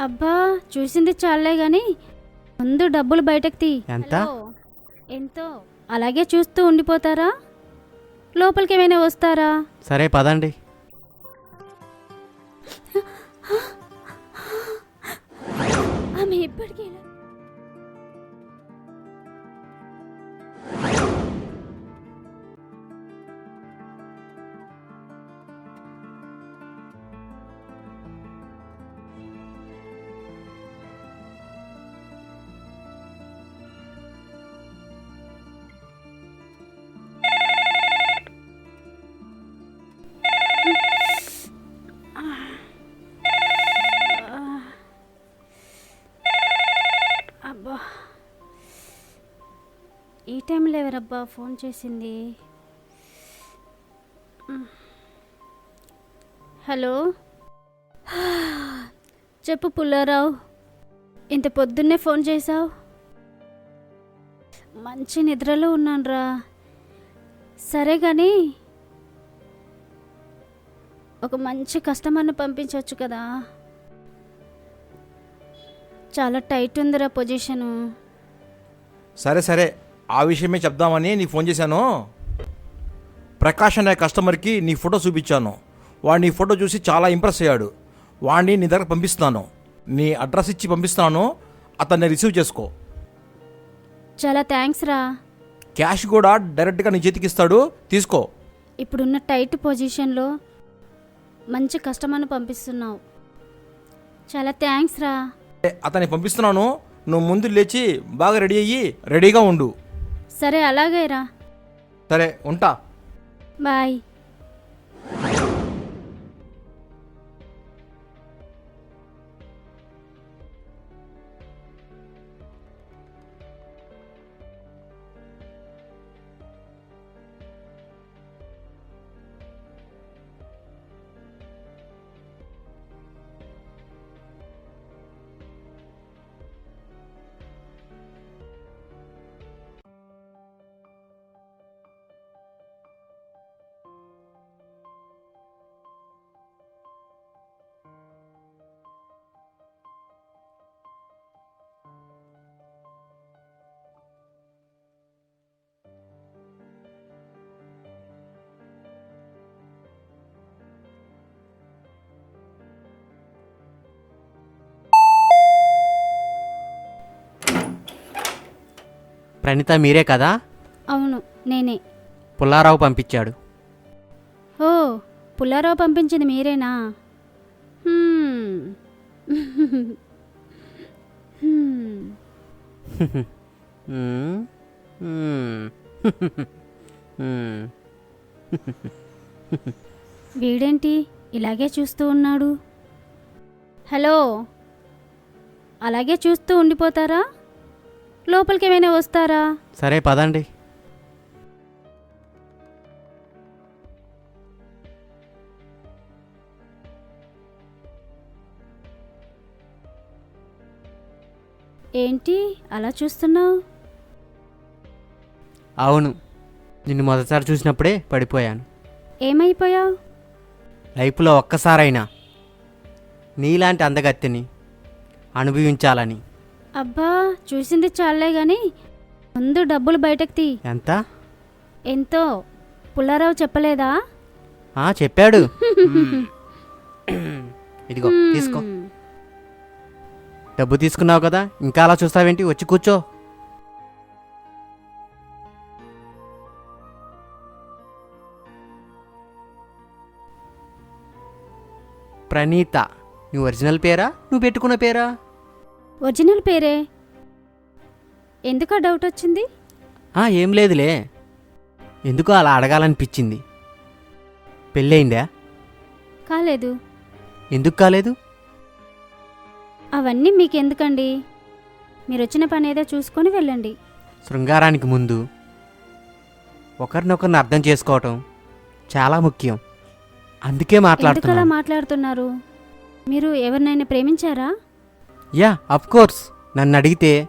అబ్బా చూసింది చాలే గాని ముందు డబ్బులు బయటకు తీ. ఎంత? ఎంతో? అలాగే చూస్తూ ఉండిపోతారా? లోపలికి ఏమైనా వస్తారా? సరే పదండి. ఎవరబ్బా ఫోన్ చేసింది. హలో? చెప్పు పుల్లారావు ఇంత పొద్దున్నే ఫోన్ చేశావు? మంచి నిద్రలో ఉన్నానురా. సరే కానీ ఒక మంచి కస్టమర్ని పంపించవచ్చు కదా. చాలా టైట్ ఉందిరా పొజిషను. సరే సరే. ఆ విషయమే చెప్దామని నీకు ఫోన్ చేశాను. ప్రకాష్ అనే కస్టమర్కి నీ ఫోటో చూపించాను. వాడు నీ ఫోటో చూసి చాలా ఇంప్రెస్ అయ్యాడు. వాడిని నీ దగ్గర పంపిస్తున్నాను నీ అడ్రస్ ఇచ్చి పంపిస్తున్నాను అతన్ని రిసీవ్ చేసుకో. చాలా థ్యాంక్స్ రా. క్యాష్ కూడా డైరెక్ట్గా నీ చేతికి ఇస్తాడు. తీసుకో. ఇప్పుడున్న టైట్ పొజిషన్లో మంచి కస్టమర్ని పంపిస్తున్నావు. చాలా థ్యాంక్స్ రా. అతన్ని పంపిస్తున్నాను. నువ్వు ముందు లేచి బాగా రెడీ అయ్యి రెడీగా ఉండు. సరే అలాగే రా సరే ఉంటా. బాయ్. ప్రణీత మీరే కదా? అవును నేనే. పుల్లారావు పంపించాడు. ఓ పుల్లారావు పంపించింది మీరేనా. వీడేంటి ఇలాగే చూస్తూ ఉన్నాడు? హలో అలాగే చూస్తూ ఉండిపోతారా? లోపలికి ఏమైనా వస్తారా? సరే పదండి. ఏంటి? అలా చూస్తున్నావు? అవును. నిన్ను మొదటిసారి చూసినప్పుడే పడిపోయాను. ఏమైపోయావు? లైఫ్లో ఒక్కసారైనా నీలాంటి అందగత్తిని అనుభవించాలని అబ్బా చూసింది చాలే గాని ముందు డబ్బులు బయటకు తీ. ఎంత? ఎంతో? పుల్లారావు చెప్పలేదా? ఆ, చెప్పాడు. ఇదిగో తీసుకో. డబ్బు తీసుకున్నావు కదా ఇంకా అలా చూస్తావేంటి? వచ్చి కూర్చో. ప్రణీత నీ ఒరిజినల్ పేరా? నువ్వు పెట్టుకున్న పేరా? ఒరిజినల్ పేరే? ఎందుకు ఆ డౌట్ వచ్చింది? ఆ, ఏం లేదులే. ఎందుకో అలా అడగాలనిపించింది. పెళ్ళయిందా? కాలేదు. ఎందుకు కాలేదు? అవన్నీ మీకెందుకండి? మీరు వచ్చిన పని ఏదో చూసుకొని వెళ్ళండి. శృంగారానికి ముందు ఒకరినొకరిని అర్థం చేసుకోవటం చాలా ముఖ్యం. అందుకే మాట్లాడుతున్నాను మాట్లాడుతున్నారు? మీరు ఎవరినైనా ప్రేమించారా? యా అఫ్ కోర్స్ నన్ను అడిగితే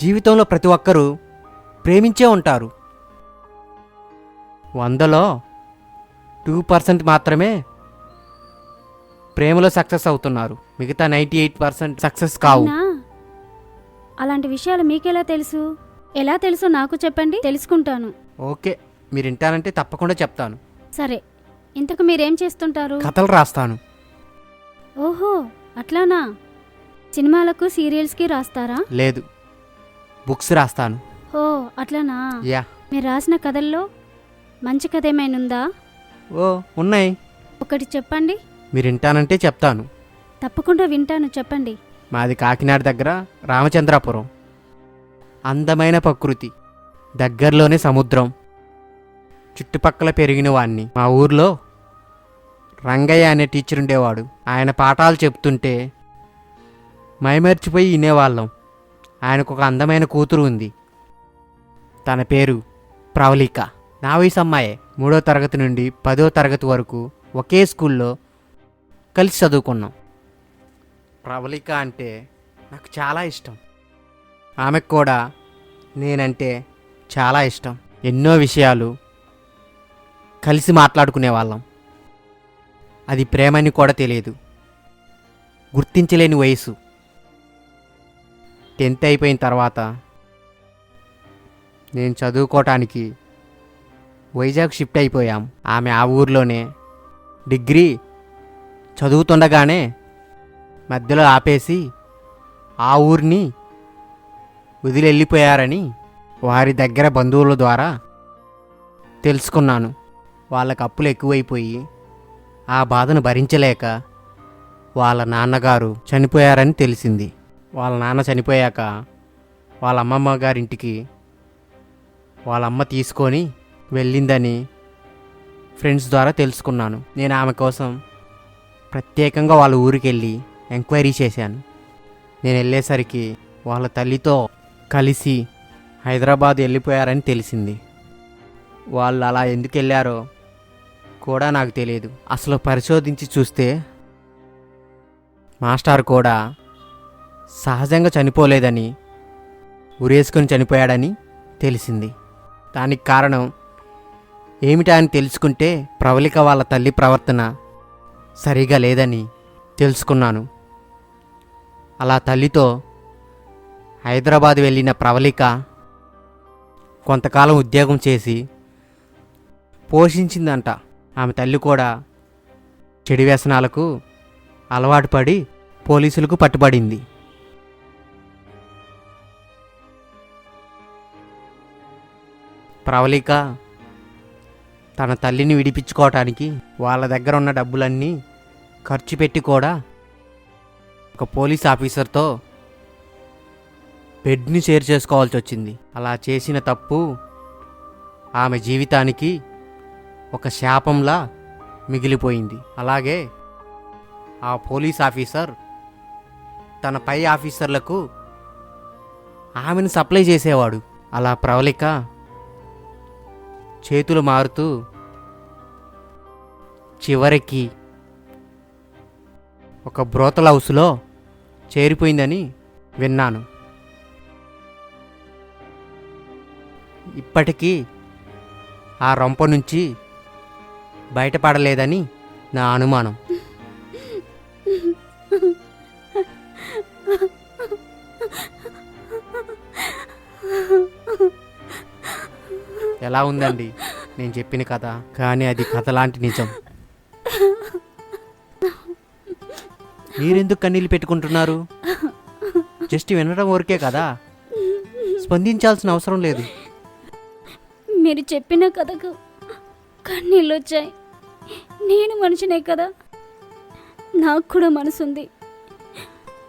జీవితంలో ప్రతి ఒక్కరూ ప్రేమించే ఉంటారు. వందలో టూ పర్సెంట్ మాత్రమే ప్రేమలో సక్సెస్ అవుతున్నారు. మిగతా నైంటీ ఎయిట్ పర్సెంట్ సక్సెస్ కావు అలాంటి విషయాలు మీకెలా తెలుసు? ఎలా తెలుసో నాకు చెప్పండి? తెలుసుకుంటాను. ఓకే మీరు వింటారంటే తప్పకుండా చెప్తాను. సరే ఇంతకు మీరేం చేస్తుంటారు? కథలు రాస్తాను. ఓహో అట్లానా? సినిమాలకు సీరియల్స్కి రాస్తారా? లేదు. బుక్స్ రాస్తాను. ఓ అట్లానా? యా. మీరు రాసిన కథల్లో మంచి కథ ఏమైనా ఉందా? ఓ ఉన్నాయి. ఒకటి చెప్పండి. మీరు వింటానంటే చెప్తాను. తప్పకుండా వింటాను చెప్పండి. మాది కాకినాడ దగ్గర రామచంద్రాపురం. అందమైన ప్రకృతి. దగ్గరలోనే సముద్రం. చుట్టుపక్కల పెరిగిన వాణ్ణి. మా ఊర్లో రంగయ్య అనే టీచర్ ఉండేవాడు. ఆయన పాఠాలు చెప్తుంటే మైమర్చిపోయి వినేవాళ్ళం. ఆయనకు ఒక అందమైన కూతురు ఉంది. తన పేరు ప్రవళిక. నా వయసు అమ్మాయే మూడో తరగతి నుండి పదో తరగతి వరకు ఒకే స్కూల్లో కలిసి చదువుకున్నాం. ప్రవళిక అంటే నాకు చాలా ఇష్టం. ఆమెకు కూడా నేనంటే చాలా ఇష్టం. ఎన్నో విషయాలు కలిసి మాట్లాడుకునే వాళ్ళం అది ప్రేమని కూడా తెలియదు. గుర్తించలేని వయసు టెన్త్ అయిపోయిన తర్వాత నేను చదువుకోవటానికి వైజాగ్ షిఫ్ట్ అయిపోయాం. ఆమె ఆ ఊర్లోనే డిగ్రీ చదువుతుండగానే మధ్యలో ఆపేసి ఆ ఊరిని వదిలి వెళ్ళిపోయారని వారి దగ్గర బంధువుల ద్వారా తెలుసుకున్నాను. వాళ్ళకి అప్పులు ఎక్కువైపోయి ఆ బాధను భరించలేక వాళ్ళ నాన్నగారు చనిపోయారని తెలిసింది. వాళ్ళ నాన్న చనిపోయాక వాళ్ళ అమ్మమ్మ గారింటికి వాళ్ళ అమ్మ తీసుకొని వెళ్ళిందని ఫ్రెండ్స్ ద్వారా తెలుసుకున్నాను. నేను ఆమె కోసం ప్రత్యేకంగా వాళ్ళ ఊరికి వెళ్ళి ఎంక్వైరీ చేశాను. నేను వెళ్ళేసరికి వాళ్ళ తల్లితో కలిసి హైదరాబాద్ వెళ్ళిపోయారని తెలిసింది. వాళ్ళు అలా ఎందుకు వెళ్ళారో కూడా నాకు తెలియదు. అసలు పరిశోధించి చూస్తే మాస్టర్ కూడా సహజంగా చనిపోలేదని ఉరేసుకొని చనిపోయాడని తెలిసింది. దానికి కారణం ఏమిటా అని తెలుసుకుంటే ప్రవళిక వాళ్ళ తల్లి ప్రవర్తన సరిగా లేదని తెలుసుకున్నాను. అలా తల్లితో హైదరాబాద్ వెళ్ళిన ప్రవళిక కొంతకాలం ఉద్యోగం చేసి పోషించిందంట. ఆమె తల్లి కూడా చెడు వ్యసనాలకు అలవాటు పడి పోలీసులకు పట్టుబడింది. ప్రవళిక తన తల్లిని విడిపించుకోవటానికి వాళ్ళ దగ్గర ఉన్న డబ్బులన్నీ ఖర్చు పెట్టి కూడా ఒక పోలీస్ ఆఫీసర్తో బెడ్ని షేర్ చేసుకోవాల్సి వచ్చింది అలా చేసిన తప్పు ఆమె జీవితానికి ఒక శాపంలా మిగిలిపోయింది. అలాగే ఆ పోలీస్ ఆఫీసర్ తన పై ఆఫీసర్లకు ఆమెను సప్లై చేసేవాడు. అలా ప్రవళిక చేతులు మారుతూ చివరికి ఒక బ్రోతల హౌస్లో చేరిపోయిందని విన్నాను. ఇప్పటికీ ఆ రొంప నుంచి బయటపడలేదని నా అనుమానం. ఎలా ఉందండి? నేను చెప్పిన కథ. కానీ అది కథ లాంటి నిజం. మీరెందుకు కన్నీళ్ళు పెట్టుకుంటున్నారు? జస్ట్ వినడం వరకే కదా? స్పందించాల్సిన అవసరం లేదు. మీరు చెప్పిన కథకు కన్నీళ్ళు వచ్చాయి. నేను మనిషినే కదా? నాకు కూడా మనసుంది.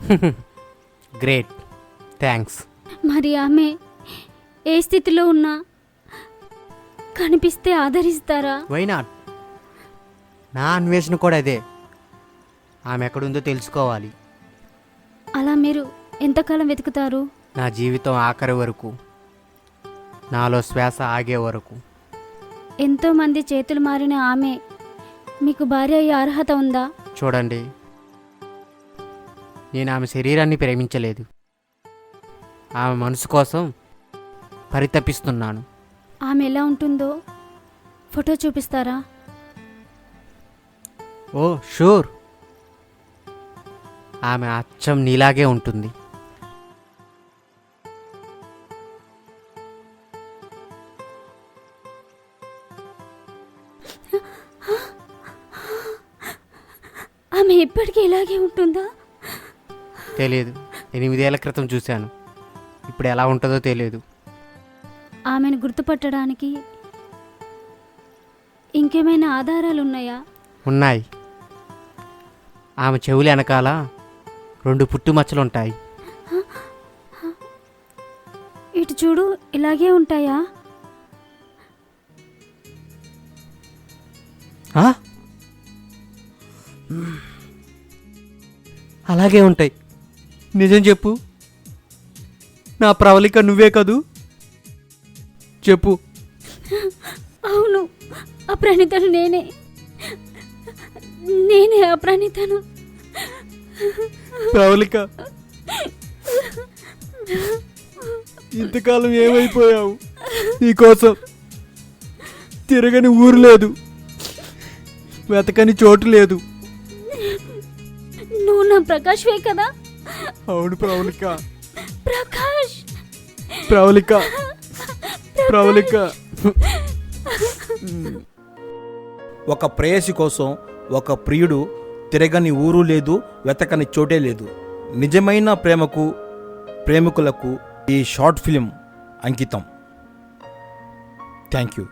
గ్రేట్ థ్యాంక్స్ మరి ఆమె ఏ స్థితిలో ఉన్నా కనిపిస్తే ఆదరిస్తారా? వై నాట్ నా అన్వేషణ కూడా అదే ఆమె ఎక్కడుందో తెలుసుకోవాలి. అలా మీరు ఎంతకాలం వెతుకుతారు? నా జీవితం ఆఖరి వరకు. నాలో శ్వాస ఆగే వరకు. ఎంతోమంది చేతులు మారిన ఆమె మీకు భార్య అయ్యే అర్హత ఉందా? చూడండి. నేను ఆమె శరీరాన్ని ప్రేమించలేదు. ఆమె మనసు కోసం పరితపిస్తున్నాను. ఆమె ఎలా ఉంటుందో ఫోటో చూపిస్తారా? Oh sure. ఆమె అచ్చం నీలాగే ఉంటుంది. ఇప్పటికీ ఇలాగే ఉంటుందా? తెలియదు ఎనిమిదేళ్ళ క్రితం చూశాను. ఇప్పుడు ఎలా ఉంటుందో తెలియదు ఆమెను గుర్తుపట్టడానికి ఇంకేమైనా ఆధారాలు ఉన్నాయా. ఉన్నాయి ఆమె చెవులు వెనకాల రెండు పుట్టుమచ్చలు ఉంటాయి ఇటు చూడు ఇలాగే ఉంటాయా? అలాగే ఉంటాయి. నిజం చెప్పు. నా ప్రవళిక నువ్వే కదూ? చెప్పు. అవును ఆ ప్రణితను నేనే. నేనే ఆ ప్రణితను. ప్రవళిక ఇంతకాలం ఏమైపోయావు? నీకోసం తిరగని ఊరు లేదు. వెతకని చోటు లేదు. నా ప్రకాష్వే కదా? అవును ప్రవళిక ప్రకాష్! ప్రవళిక ప్రవళిక ఒక ప్రేయసి కోసం ఒక ప్రియుడు తిరగని ఊరు లేదు వెతకని చోటే లేదు. నిజమైన ప్రేమకు ప్రేమికులకు ఈ షార్ట్ ఫిలిం అంకితం. Thank you.